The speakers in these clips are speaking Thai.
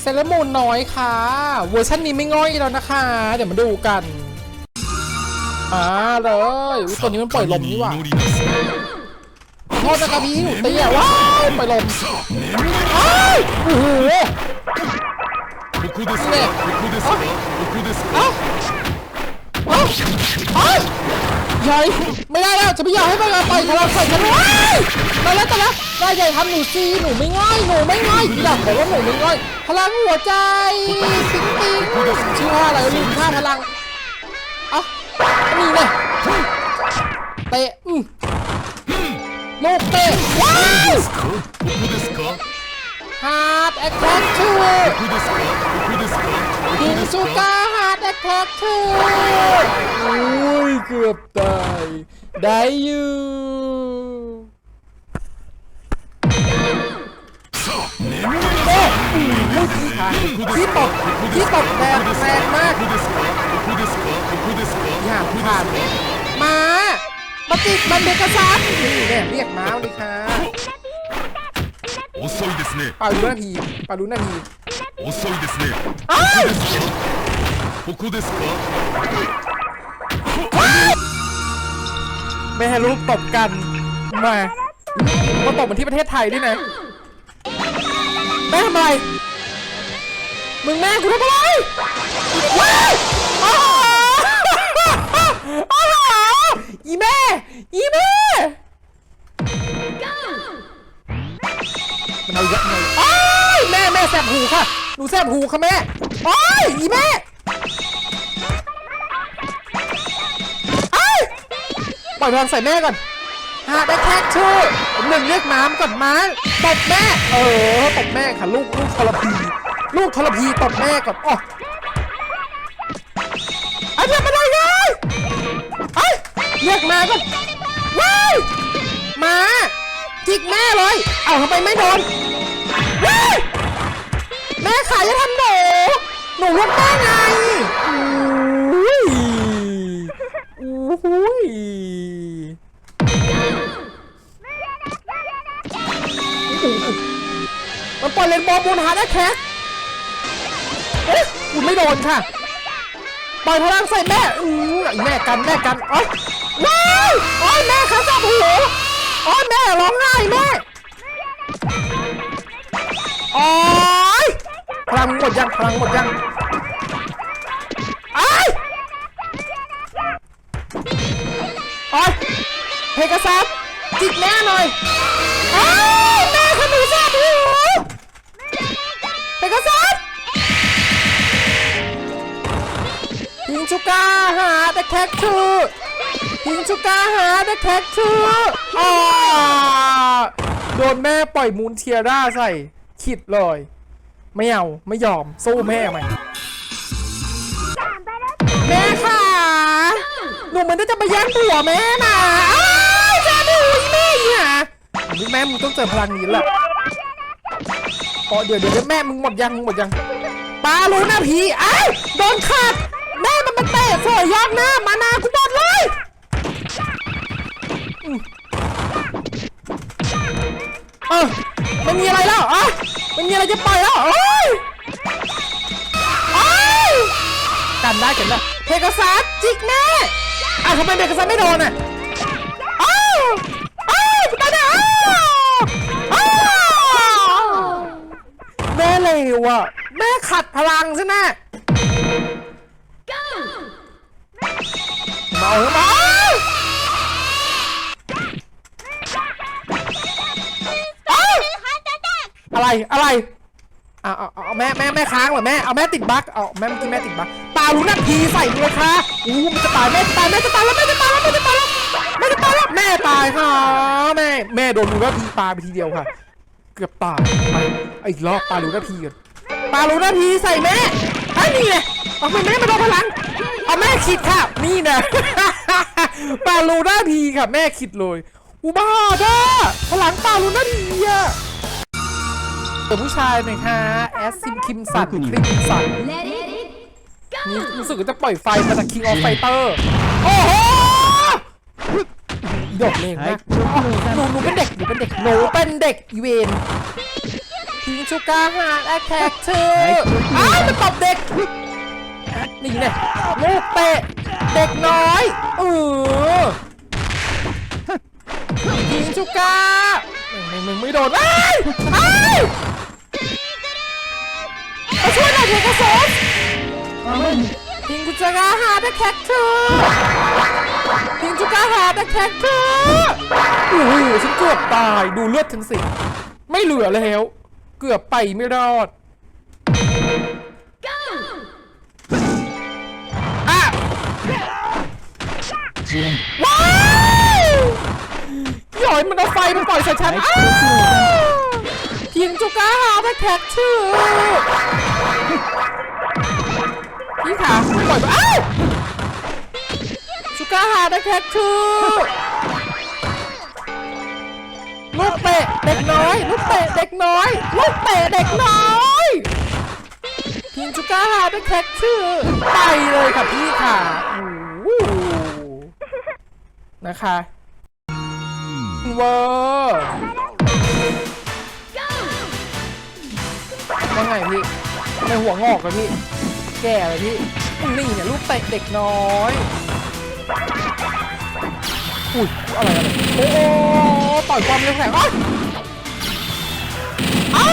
เซเลอร์มูนน้อยค่ะ เวอร์ชันนี้ไม่ง่อยแล้วนะคะ เดี๋ยวมาดูกันมาเลยอุ๊ยตัวนี้มันปล่อยลมนี่หว่า 祈りなさい โทษนะครับพี่หนูเตี้ยว้ายปล่อยลมอ้ายโอ้โห ここですかねここですかここですか เอ้าเอ้าเอ้ย ใไม่ได้แล้วจะไม่ยอมให้มันาต่อยกับเราใส่กันว้ายแล้วตายแล้วตายใหญ่ทำหนูซีหนูไม่ง่ายหนูไม่ง่ายอยากบอกว่าหนูไม่ง่ายพลังหัวใจสิงติงชื่อว่าอะไรลืมค่าพลังเอ้านี่เลยเตะอืมโลกเตะว้าวฮาร์ดแอคแท็กชูกินซูก้า ฮาร์ดแอคแท็กทูโอ้ยเกือบตายได้อยู่โอ้ที่ตกที่ตกแรงแรงมาก ここですかここですかここですか อย่าผ่านมาปฏิบันเดกซัสนี่เนี่ยเรียกม้าเลยค่ะ 遅いですね ปารู้นาทีปารู้นาที 遅いですね อ้าว ここですか ไม่ให้ลูกตบกัน มามาตบเหมือนที่ประเทศไทยด้วยนะ แม่ทำอะไร มึงแม่กูทำอะไรว้ายอ้าวอ้าวอีแม่ อีแม่ มันเอาเยอะเลยอ้ายแม่แม่แสบหูค่ะ หนูแสบหูค่ะแม่อ้ายอีแม่ ปล่อยพลังใส่แม่ก่อนหาได้แท็กชื่อหนึ่งเรียกม้ามก่อนม้าตบแม่ เออตบแม่ค่ะ ลูกลูกทรพี ลูกทรพีตบแม่ก่อนอ๋อไอ้เรียกมาได้เลยไอ้ยเรียกมาก่อนว้ายมาจิกแม่เลย เอาทำไมไม่โดนว้ายแม่ขายจะทำหนูหนูรักแม่ไง มันปล่อยเลนบอลบนหาได้แค่เอ๊ะคุณไม่โดนค่ะปล่อยพลังใส่แม่อือแม่กันแม่กันโอ๊ยว้ายโอ๊ยแม่ขาจับหูโอ๊ยแม่ร้องไห้แม่โอ๊ยพลังหมดยังพลังหมดยังไอ้ายโอ๊ยเพกาซัสจิกแม่หน่อยอ้าว ก้าหาเด็กแท็กทูพิงชูก้าหาเด็กแท็กทูอ่าโดนแม่ปล่อยมูนเทียร่าใส่ขิดเลย ไม่เอา ไม่ยอม สู้แม่ไหมแม่ค่ะ หนูเหมือนจะมาแย่งผัวแม่นะจะดูอีแม่เนี่ยนี่แม่มึงต้องเจอพลังนี้แหละอ๋อเดี๋ยวเดี๋ยวแม่มึงหมดยังมึงหมดยังปารู้นะพี่อ้าวโดนขาด สวยยากหน้ามานากูหมดเลยเออไม่มีอะไรแล้วอะไม่มีอะไรจะปล่อยแล้วโอ้ยโอ้ยกันได้กันได้เพกาซัสจิกแม่อ้าวทำไมเพกาซัสไม่โดนอะอ้าวอ้าวตายแล้วอ้าวอ้าวแม่เลวอะแม่ขัดพลังใช่ไห เมามา อะไรอะไรเอาเอาเอาแม่แม่แม่ค้างเหรอแม่เอาแม่ติดบั๊กเอาแม่เมื่อกี้แม่ติดบั๊กตารู้นาทีใส่เลยค่ะอู้มันจะตายแม่จะตายแม่จะตายแล้วแม่จะตายแล้วแม่จะตายแล้วแม่จะตายแล้วแม่ตายค่ะแม่แม่โดนรู้นาทีตายไปทีเดียวค่ะ เกือบตายไปเอาอีกรอบตารู้นาทีกันตารู้นาทีใส่แม่ไอ้นี่ไงเอาไปแม่มาโดนพลังเอาแม่คิดค่ะนี่นะ ตารู้นาทีค่ะ แม่คิดเลยอุบ้าด้าพลังตารู้นาทีอะเจอผู้ชายหน่อยค่ะแอสซิมคิมสันคริมสัน Let it นี่รู้สึกว่าจะปล่อยไฟมาจาก King of Fighter โอ้โหอีดอกเลงมากอ๋อหนูหนูเป็นเด็กหนูเป็นเด็กหนูเป็นเด็กอีเวนพี่พิงชูการ์ฮาร์ดแอคแท็กเธออ้าวมันตบเด็กนี่เนี่ยลูกเตะ เด็กน้อยเออพิงชูกามึงมึงไม่โดนไอ้ยไอ้มาช่วยหน่อยเถอะกระสนพิงชูการ์ฮาร์ดแอคแท็กเธอพิงชูการ์ฮาร์ดแอคแท็กเธอโอ้โหฉันเกือบตายดูเลือดฉันสิ ไม่เหลือแล้ว เกือบไปไม่รอด ว้าวหย่อยมันเอาไฟมันปล่อยใส่ฉันอ้าวพิงจุก้าหาแท็กแท็กชื่อพี่ขาปล่อยไปอ้าวจุก้าหาแท็กแท็กชื่อลูกเตะเด็กน้อยลูกเตะเด็กน้อยลูกเตะเด็กน้อยพิงจูก้าฮาเป็นแท็กชื่อไปเลยค่ะพี่ค่ะโอ้โห นะคะเวอร์ว่าไงพี่ทำไมหัวงอกเลยพี่ แก่เลยพี่นี่เนี่ยลูกเตะเด็กน้อยอุ้ยอะไรอะไรโอ้โต่อยความเร็วแข็งอ้าวอ้าว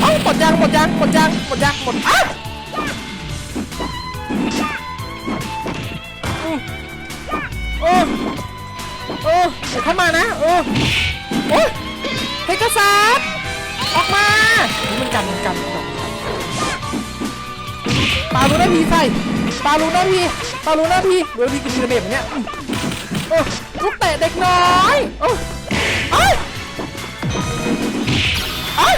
เอ้าหมดยังหมดยังหมดยังหมดยังหมดอ้าว อออเออเดี๋ยวเข้ามานะเออโอ้ยเพกาซัสออกมานี่มันกันมันกันมันกันปาลูน่าพีใส่ปาลูน่าพีปาลูน่าพีเดี๋ยวพี่กินเนื้อเบ็ดเนี่ยอืมเออลูกเตะเด็กน้อยเออเอ้ยเอ้ย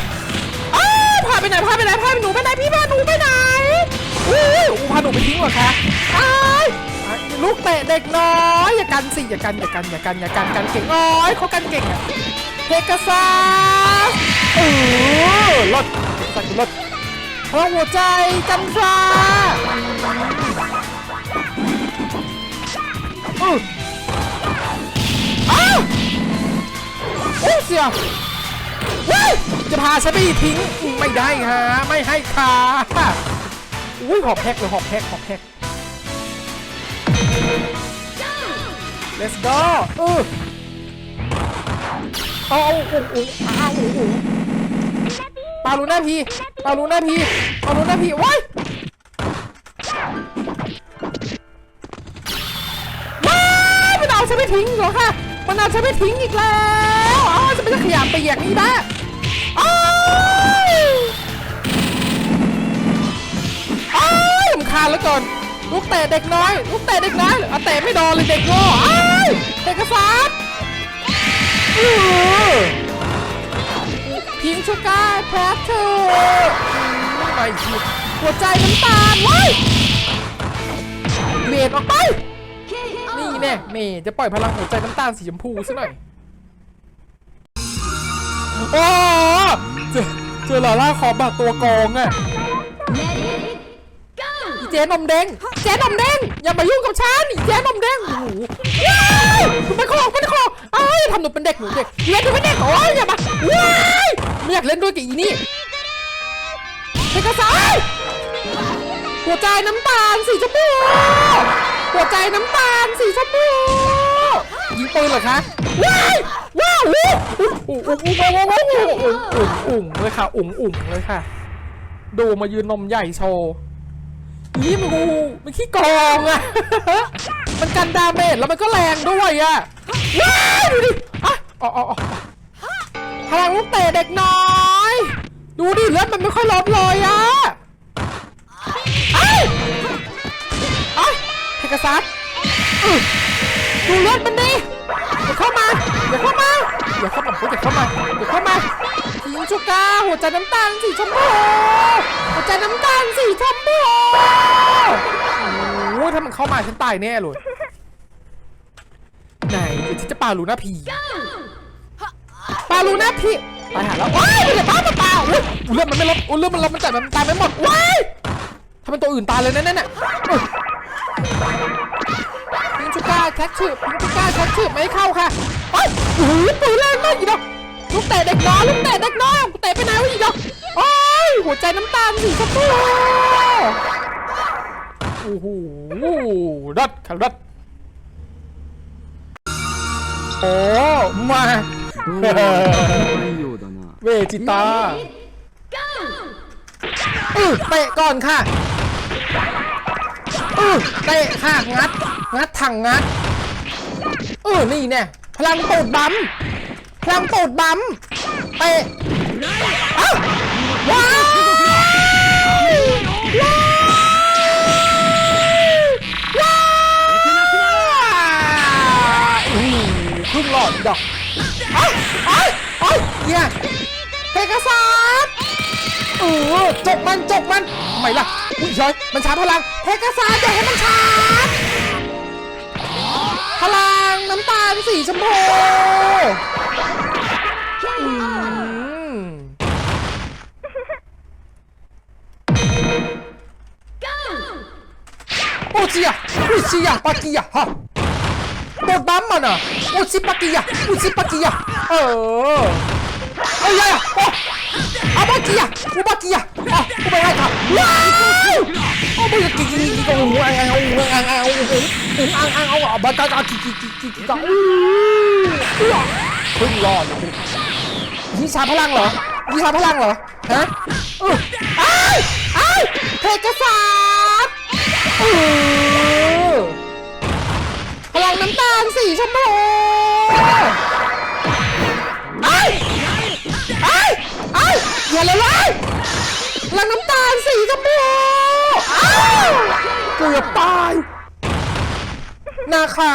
อ้พาไปไหนพาไปไหนพาหนูไปไหนพี่พาหนูไปไหนอู้หูพาหนูไปทิ้งเหรอคะอ้ายอ้ ลูกเตะเด็กน้อยอย่ากันสิอย่ากันอย่ากันอย่ากันอย่ากันกันเก่งน้อยเขากันเก่งอะเพกาซัสเออรถเพกาซัสรถพลังหัวใจจันทราอืออ้าวโอ้เสียเฮ้ยจะพาฉันไปทิ้งไม่ได้ฮะไม่ให้ค่ะอุ้ยหอบแพ็กเลยหอบแพ็กหอบแพ็ก let's go เออเอาเอาอุ้งอุ้งเอาอุ้งอุ้งปาลูน่าพีปาลูน่าพีปาลูน่าพีว้ายว้ายมันเอาฉันไปทิ้งเหรอคะมันเอาฉันไปทิ้งอีกแล้วอ้าวจะไม่ใช่ขยะเปียกนี่นะอ้ายอ้ยลำคาแล้วก่อน ลูกเตะเด็กน้อย ลูกเตะเด็กน้อยเอาเตะไม่โดนเลยเด็กโง่อ้ายเด็กกระซับอื้อพิงชูการ์แพทเธอไปสิหัวใจน้ำตาลไว้ยเมดออกไป นี่แน่เมย์จะปล่อยพลังหัวใจน้ำตาลสีชมพูซะหน่อย โอ้เจอเจอลาล่าคอบักตัวโกงอะอีเจ๊นมแดงเจ๊นมแดงอย่ามายุ่งกับฉันเจ๊นมแดงโอ้โหว้าวมันคอมันคอเอ้ยทำหนูเป็นเด็กหนูเด็กเล่นหนูเป็นเด็กโอ้ยอย่ามาว้ายไม่อยากเล่นด้วยกับอีนี่เอกระซายหัวใจน้ำตาลสีชมพูหัวใจน้ำตาลสีชมพูยิงปืนเหรอคะว้ายว้าวอุ้งอุ้งอุ้งอุ้งอุ้งอุ้งอุ้งเลยค่ะอุ้งอุ้งเลยค่ะ ดูมายืนนมใหญ่โชว์ นี่มันกูมันขี้กองอะมันกันดาเมจแล้วมันก็แรงด้วยอะว้าดูดิอะอ๋ออ๋ออ๋อพลังลูกเตะเด็กน้อย ดูดิเลือดมันไม่ค่อยลดเลยอะไอ้ไอ้ยเพกซัสดูเลือดมันดิ อย่าเข้ามา อย่าเข้ามา อย่าเข้ามาอย่าเข้ามาอย่าเข้ามาสีชูกาหัวใจน้ำตาลสีชมพูหัวใจน้ำตาลสีชมพูโอ้ยถ้ามันเข้ามาฉันตายแน่เลยไหนเดี๋ยวฉันจะปาลูน่าพีปาลูน่าพีตายหาแล้วว้ายมันอย่าป้ามาปาอุ้ยเลือดมันไม่ลดอุ้ยเลือดมันลดมันจัดมันตายไม่หมดว้ายถ้าเป็นตัวอื่นตายเลยนั่นน่ะ แท็กชืบลูกพิก้าแท็กชืบไม่เข้าค่ะไปโอ้โหปืนแรงมากอีดอกลูกเตะเด็กน้อยลูกเตะเด็กน้อยเตะไปไหนวะอีดอกโอ้ยหัวใจน้ำตาลสีชมพูโอ้โหรัดค่ะรัดโอ้มาเวจิตาเออเตะก่อนค่ะเออเตะค่ะงัด งัดถังงัด เออ นี่แน่พลังตูดบัมพลังตูดบัมเตะเอ้าว้าวว้าวว้าวอือครึ่งหลอดดอกเอ้ยเอ้ยเอ้ยเนี่ยเพกาซัสเออจบมันจบมัน ไม่ล่ะอุ้ยเฉยมันชาร์จพลังเพกาซัสอย่าให้มันชาร์จ พลังน้ำตาลสีชมพูอืมโอ้จีอะอุจิอะปากิอะฮะโดนบัมมันอะอุจิปากิอะอุจิปากิอะเออเอ้ยอะโอ้ อาบากิอะอุบากิอะอะอุบากิอะว้าวโอ้บากิกิกิกิโอ้โหอังอังโอ้โหอังอังอ้โหอังอังอ้โหบาตาตากิกิกิกิกิกะอู้ขึ้นรอดเลยยี่ชาพลังเหรอยี่ชาพลังเหรอฮะเออไอ้ไอ้เพกาซัสเออพลังน้ำตาลสีชมพู อย่าเลยเลยลังน้ำตาลสีชมพูอ้าวเกือบตายนาคา